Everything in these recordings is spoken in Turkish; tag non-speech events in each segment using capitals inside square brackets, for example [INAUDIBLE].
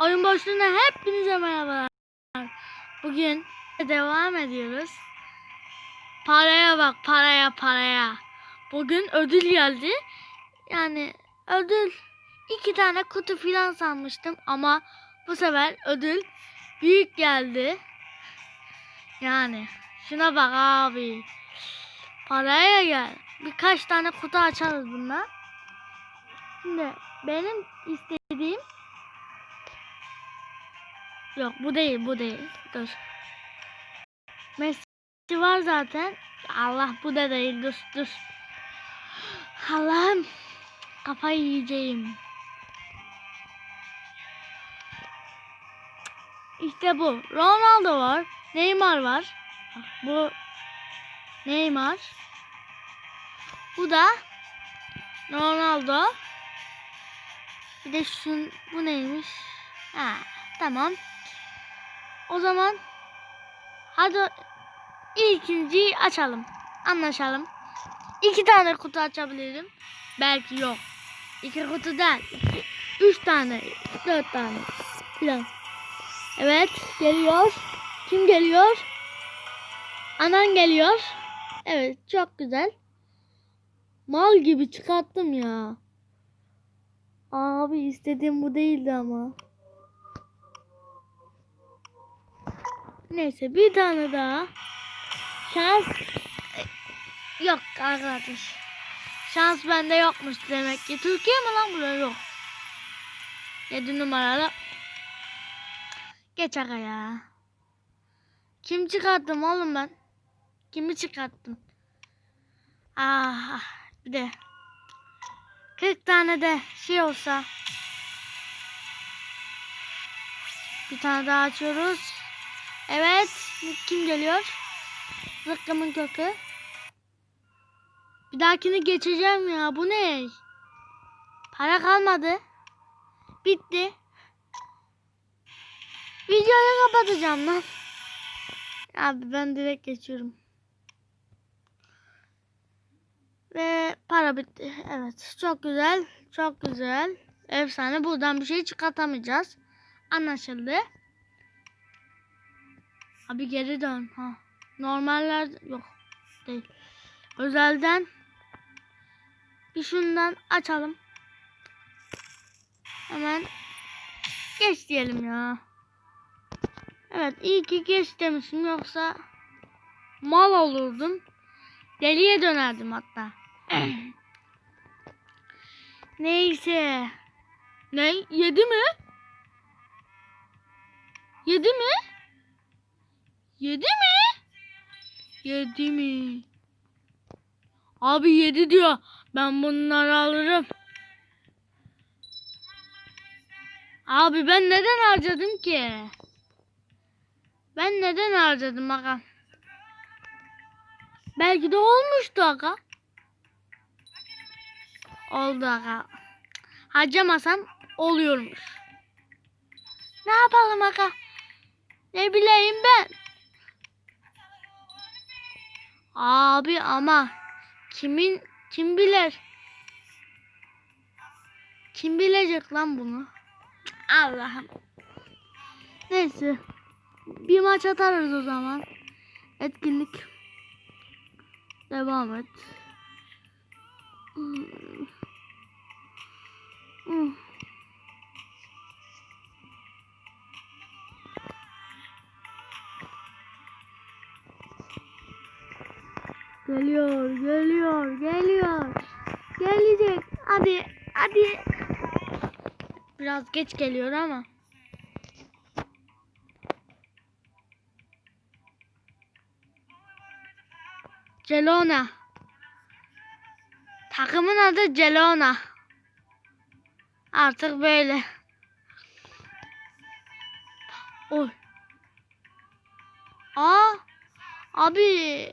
Oyun boşluğuna hepinize merhabalar. Bugün devam ediyoruz. Paraya bak paraya paraya. Bugün ödül geldi. Yani ödül iki tane kutu filan sanmıştım ama bu sefer ödül büyük geldi. Yani şuna bak abi. Paraya gel. Birkaç tane kutu açarız bundan. Şimdi benim istediğim Yok bu değil bu değil. Dur. Messi var zaten. Allah bu da değil. Dur dur. Allah'ım. Kafayı yiyeceğim. İşte bu. Ronaldo var. Neymar var. Bu Neymar. Bu da Ronaldo. Bir de şun bu neymiş? Ha, tamam. O zaman hadi ikinciyi açalım. Anlaşalım. İki tane kutu açabilirim. Belki yok. İki kutu değil. Üç tane. Dört tane. Filan. Evet. Geliyor. Kim geliyor? Anan geliyor. Evet. Çok güzel. Mal gibi çıkarttım ya. Abi istediğim bu değildi ama. Neyse bir tane daha. Şans yok arkadaş. Şans bende yokmuş demek ki. Türkiye mi lan buraya yok. 7 numaralı. Geç aga ya. Kim çıkarttım oğlum ben? Kimi çıkarttım? Ah, bir de 40 tane de şey olsa. Bir tane daha açıyoruz. Evet. Kim geliyor? Zıkkımın kökü. Bir dahakini geçeceğim ya. Bu ne? Para kalmadı. Bitti. Videoyu kapatacağım lan. Abi ben direkt geçiyorum. Ve para bitti. Evet. Çok güzel. Çok güzel. Efsane. Buradan bir şey çıkartamayacağız. Anlaşıldı. Abi geri dön. Ha. Normaller yok. Değil. Özelden bir şundan açalım. Hemen geç diyelim ya. Evet iyi ki geç demişim yoksa mal olurdum. Deliye dönerdim hatta. [CLEARS THROAT] Neyse. Ne? Yedi mi? Yedi mi? Yedi mi? Yedi mi? Abi yedi diyor. Ben bunları alırım. Abi ben neden harcadım ki? Ben neden harcadım aga? Belki de olmuştu aga. Oldu aga. Harcamasam oluyormuş. Ne yapalım aga? Ne bileyim ben. Abi ama kimin kim bilir? Kim bilecek lan bunu? Allah'ım. Neyse. Bir maç atarız o zaman. Etkinlik. Devam et. Hmm. Hmm. Geliyor, geliyor, geliyor. Gelecek. Hadi, hadi. Biraz geç geliyor ama. Celona. Takımın adı Celona. Artık böyle. Oy. Aa, abi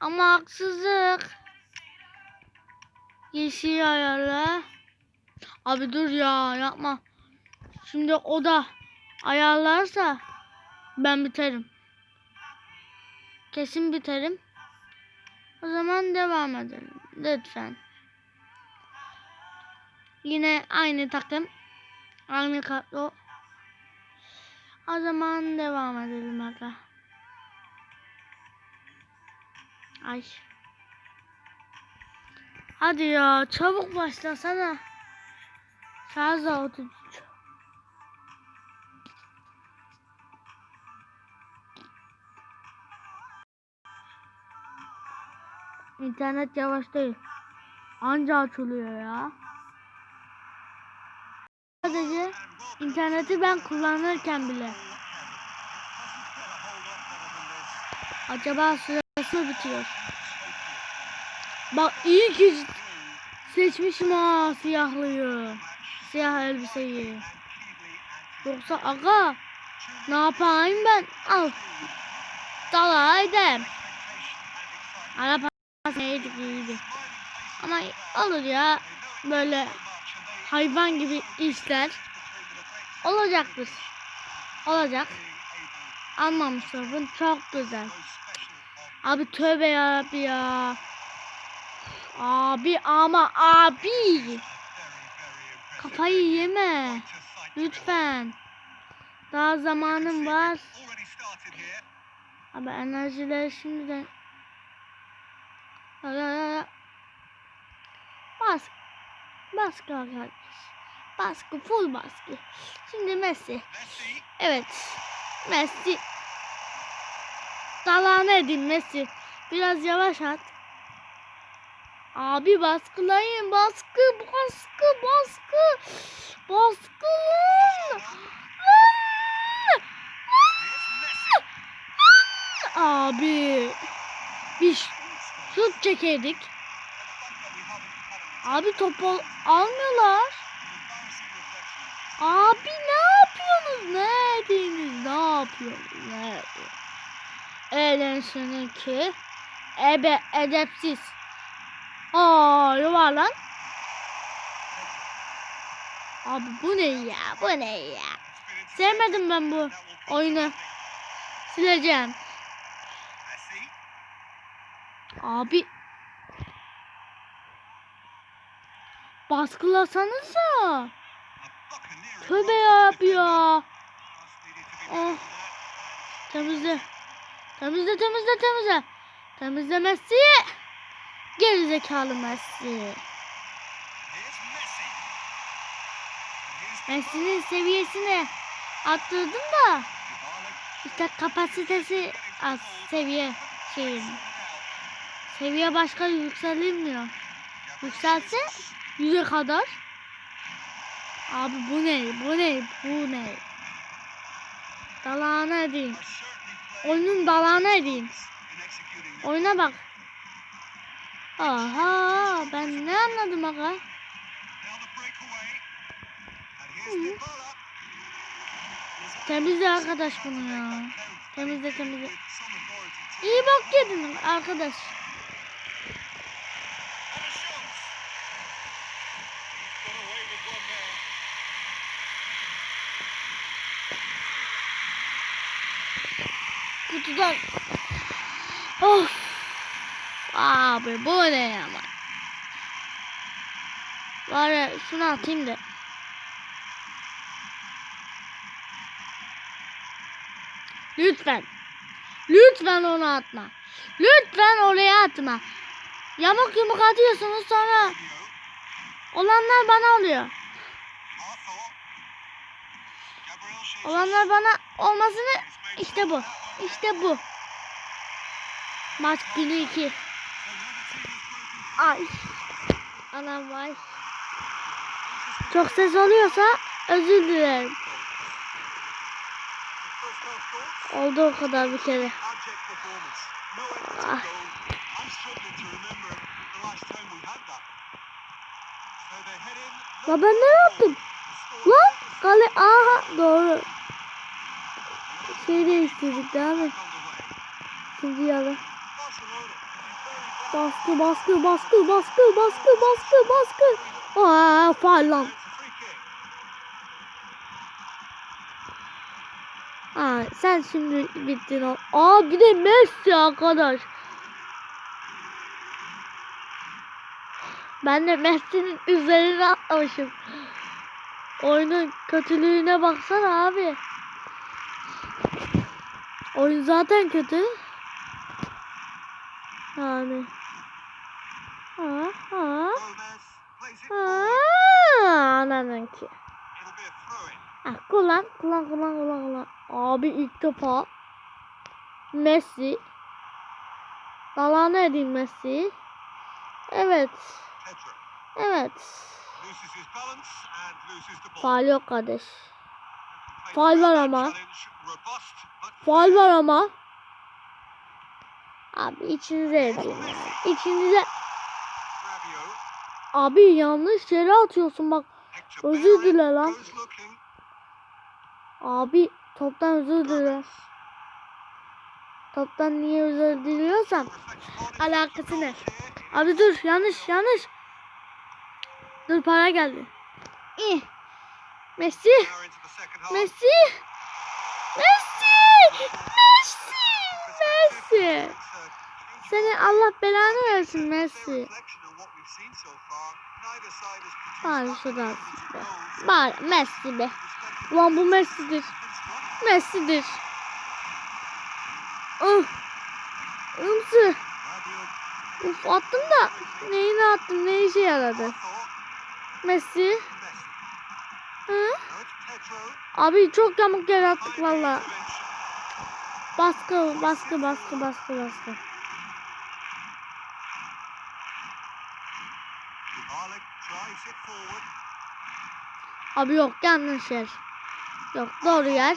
ama haksızlık. Yeşil ayarla. Abi dur ya yapma. Şimdi o da ayarlarsa ben biterim. Kesin biterim. O zaman devam edelim. Lütfen. Yine aynı takım. Aynı kadro. O zaman devam edelim aga. Ay. Hadi ya çabuk başlasana. Da 33. İnternet yavaş değil. Anca açılıyor ya. Sadece interneti ben kullanırken bile. Acaba süresi mi bitiyor? Bak iyi ki seçmişim ha siyahlıyı. Siyah elbiseyi. Yoksa aga ne yapayım ben? Al. Dalaydım. Araba neydi iyiydi. Ama olur ya böyle hayvan gibi işler olacaktır. Olacak. Almamışlar bunu çok güzel. Abi tövbe ya abi ya. Abi ama abi. Kafayı yeme. Lütfen. Daha zamanım var. Abi enerjileri şimdiden. Bas. Baskı arkadaş. Baskı full baskı. Şimdi Messi. Evet. Messi. Dalağını edin Messi. Biraz yavaş at. Abi baskılayın. Baskı, baskı, baskı. Baskı lan. Lan. Lan. Abi. Bir şut çekerdik. Abi topu almıyorlar. Abi ne yapıyorsunuz? Ne ediniz? Ne yapıyorsunuz? Ne yapıyorsunuz? Elen seninki. Ebe edepsiz. Aa yuvarlan. Abi bu ne ya? Bu ne ya? Sevmedim ben bu oyunu. Sileceğim. Abi. Baskılasanıza. Tövbe ya. Oh. Temizle. Temizle temizle temizle. Temizle Messi. Geri zekalı Messi. Messi'nin seviyesini arttırdım da işte kapasitesi az seviye şeyin. Seviye başka yükselmiyor. Yükselse yüze kadar. Abi bu ne? Bu ne? Bu ne? Dalağına edeyim. Oyunun dalağına edeyim. Oyuna bak. Aha ben ne anladım aga? Temizle arkadaş bunu ya. Temizle temizle. İyi bak yedin arkadaş. Kutudan. Of. Abi bu ne ama. Var ya şunu atayım da. Lütfen. Lütfen onu atma. Lütfen oraya atma. Yamuk yumuk atıyorsunuz sonra olanlar bana oluyor. Olanlar bana olmasını işte bu. İşte bu. Maç günü 2. Ay. Anam vay. Çok ses oluyorsa özür dilerim. Oldu o kadar bir kere. Ah. La ben ne yaptım? Lan kale aha doğru. Şey değiştirdik değil mi? İkinci yarı. Baskı baskı baskı baskı baskı baskı baskı. Aa faal lan. Aa, sen şimdi bittin o. Aa bir de Messi arkadaş. Ben de Messi'nin üzerine atlamışım. Oyunun kötülüğüne baksana abi. Oyun zaten kötü. Yani. Ha ha. Ha. Ananınki. It'll be a throw in. Ah, kullan, kullan, kullan, kullan, kullan. Abi ilk defa Messi. Dalağını edeyim Messi. Evet. Evet. Faal yok kardeş. Through var ama. Faal var ama. Abi içinize ya. İçinize. Abi yanlış yere atıyorsun bak. Özür dile lan. Abi toptan özür dile. Toptan niye özür diliyorsan. Alakası ne? Abi dur yanlış yanlış. Dur para geldi. İyi. Messi. Messi. Messi. Messi. Messi. Seni Allah belanı versin Messi. Bari şurada attık be. Bari Messi be. Ulan bu Messi'dir. Messi'dir. Uf. Umsu. Uf attım da neyini attım ne işe yaradı. Messi. Hı? Abi çok yamuk yere attık valla. Baskı baskı baskı baskı baskı. Abi yok yanlış yer. Yok doğru yer.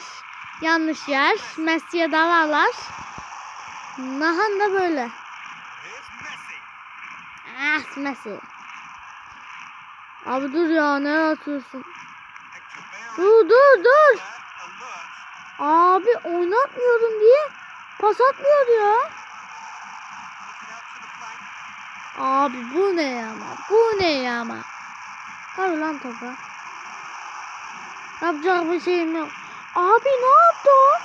Yanlış yer. Messi'ye dalarlar. Nahan da böyle. Ah Messi. Abi dur ya ne atıyorsun? Dur dur dur. Abi oynatmıyorum diye pas atmıyor ya. Abi bu ne ya ama? Bu ne ya ama? Tabii lan topa. Yapacak bir şeyim yok. Abi ne yaptı o?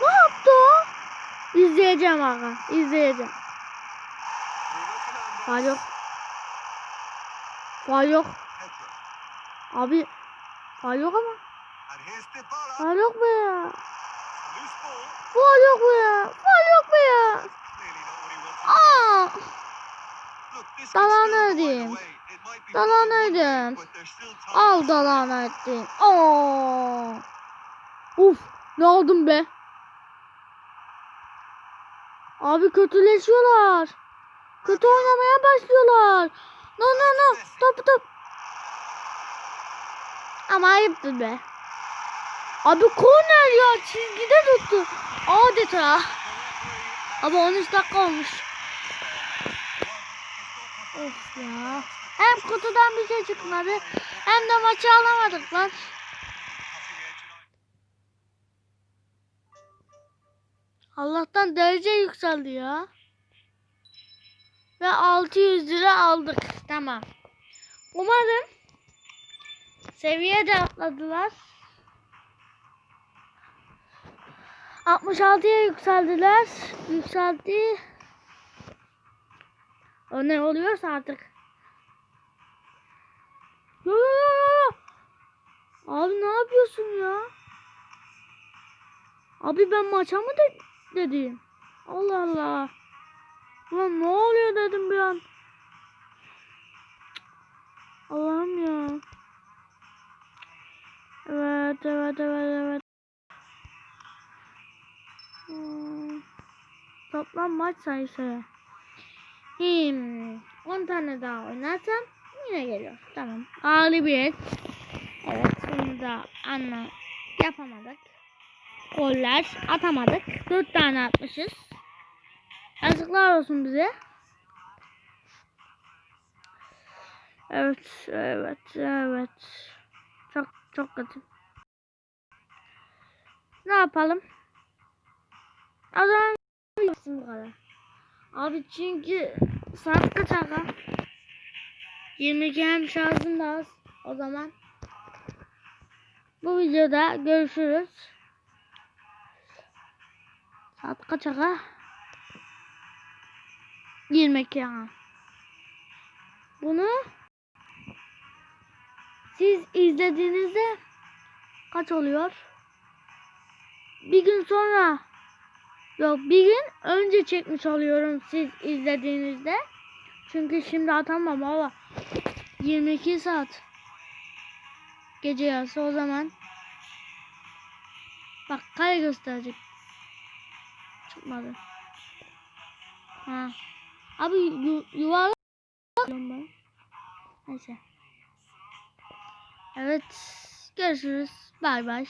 Ne yaptı o? İzleyeceğim aga. İzleyeceğim. Faal yok. Faal yok. Abi. Faal yok ama. Faal yok be ya. Faal yok be ya. Faal yok be ya. Aa. Dalan ödeyim. Dalan ödeyim. Al dalan ettin. Oo. Uf. Ne oldum be? Abi kötüleşiyorlar. Kötü oynamaya başlıyorlar. No no no. Top top. Ama ayıptır be. Abi korner ya çizgide tuttu. Adeta. Abi 13 dakika olmuş. Of ya. Hem kutudan bir şey çıkmadı. Hem de maçı alamadık lan. Allah'tan derece yükseldi ya. Ve 600 lira aldık. Tamam. Umarım seviye de atladılar. 66'ya yükseldiler. Yükseldi. O ne oluyorsa artık. Yo yo yo yo. Abi ne yapıyorsun ya? Abi ben maça mı de dedim? Allah Allah. Ulan ne oluyor dedim bir an. Allah'ım ya. Evet evet evet evet. Hmm. Toplam maç sayısı. Hmm. 10 tane daha oynarsam yine geliyor. Tamam. Galibiyet. Evet bunu da anla yapamadık. Goller atamadık. 4 tane atmışız. Yazıklar olsun bize. Evet, evet, evet. Çok çok kötü. Ne yapalım? Zaman yapsın bu kadar. Abi çünkü saat kaç aga? 22 hem şarjım da az. O zaman bu videoda görüşürüz. Saat kaç aga? 22 aga. Bunu siz izlediğinizde kaç oluyor? Bir gün sonra Yok bir gün önce çekmiş oluyorum siz izlediğinizde. Çünkü şimdi atamam ama 22 saat. Gece yarısı o zaman. Bak kare gösterecek. Çıkmadı. Ha. Abi yu, yuvarlak. Neyse. Evet görüşürüz. Bay bay